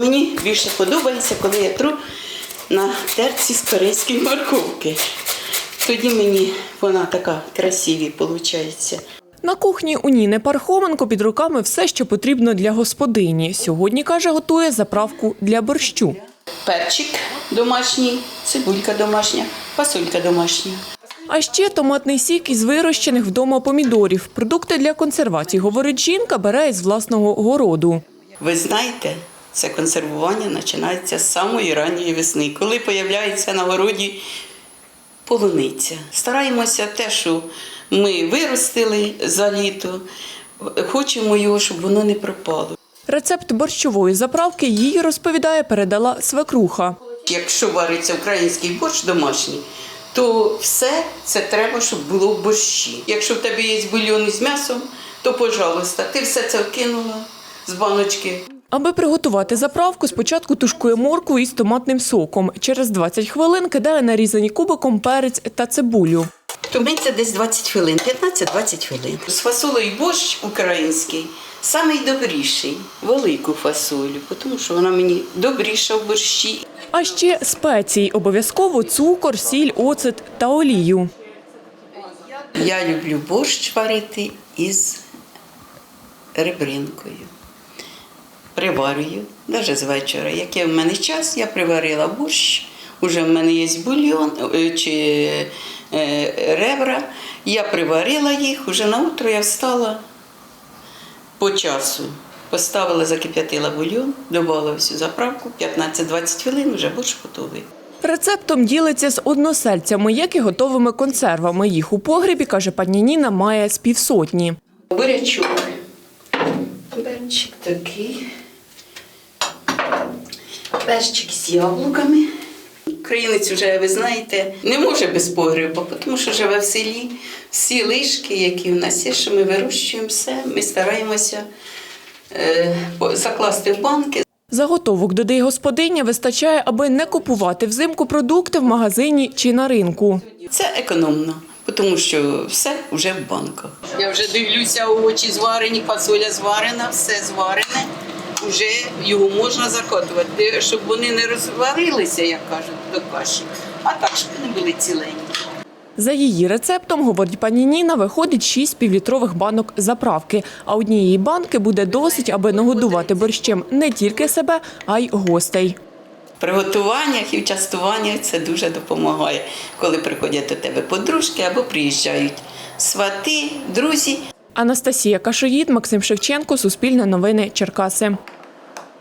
Мені більше подобається, коли я тру на терці з корейської морковки. Тоді мені вона така красиві виходить. На кухні у Ніни Пархоменко під руками все, що потрібно для господині. Сьогодні, каже, готує заправку для борщу. Перчик домашній, цибулька домашня, фасолька домашня. А ще томатний сік із вирощених вдома помідорів. Продукти для консервації, говорить жінка, бере із власного городу. Ви знаєте, це консервування починається з самої ранньої весни, коли появляється на городі полуниця. Стараємося те, що ми виростили за літо, хочемо його, щоб воно не пропало. Рецепт борщової заправки їй розповідає, передала свекруха. Якщо вариться український борщ домашній, то все це треба, щоб було в борщі. Якщо в тебе є бульйон із м'ясом, то, пожалуйста, ти все це вкинула з баночки. Аби приготувати заправку, спочатку тушкує моркву із томатним соком. Через 20 хвилин кидає нарізані кубиком перець та цибулю. Томиться десь 20 хвилин, 15-20 хвилин. З фасолею борщ український самий добріший, велику фасолю, тому що вона мені добріша в борщі. А ще спеції обов'язково цукор, сіль, оцет та олію. Я люблю борщ варити із ребринкою. Приварюю, навіть з вечора. Який в мене час, я приварила борщ. Уже в мене є бульйон е, чи е, ребра. Я приварила їх, уже на утро я встала по часу. Поставила, закип'ятила бульйон, додала всю заправку, 15-20 хвилин, вже борщ готовий. Рецептом ділиться з односельцями, як і готовими консервами. Їх у погребі, каже пані Ніна, має з півсотні. Бурячок. Перчик такий. Перчик з яблуками. Українець вже, ви знаєте, не може без погреба, тому що живе в селі. Всі лишки, які в нас є, що ми вирощуємо все, ми стараємося е, закласти в банки. Заготовок додає господиня вистачає, аби не купувати взимку продукти в магазині чи на ринку. Це економно, тому що все вже в банках. Я вже дивлюся, овочі зварені, фасоля зварена, все зварене. Вже його можна закотувати, щоб вони не розварилися, як кажуть, до каші, а так, щоб вони були ціленькі. За її рецептом, говорить пані Ніна, виходить 6 півлітрових банок заправки. А однієї банки буде досить, аби нагодувати борщем не тільки себе, а й гостей. В приготуваннях і в частуваннях це дуже допомагає, коли приходять до тебе подружки або приїжджають свати, друзі. Анастасія Кашоїд, Максим Шевченко, Суспільне новини, Черкаси.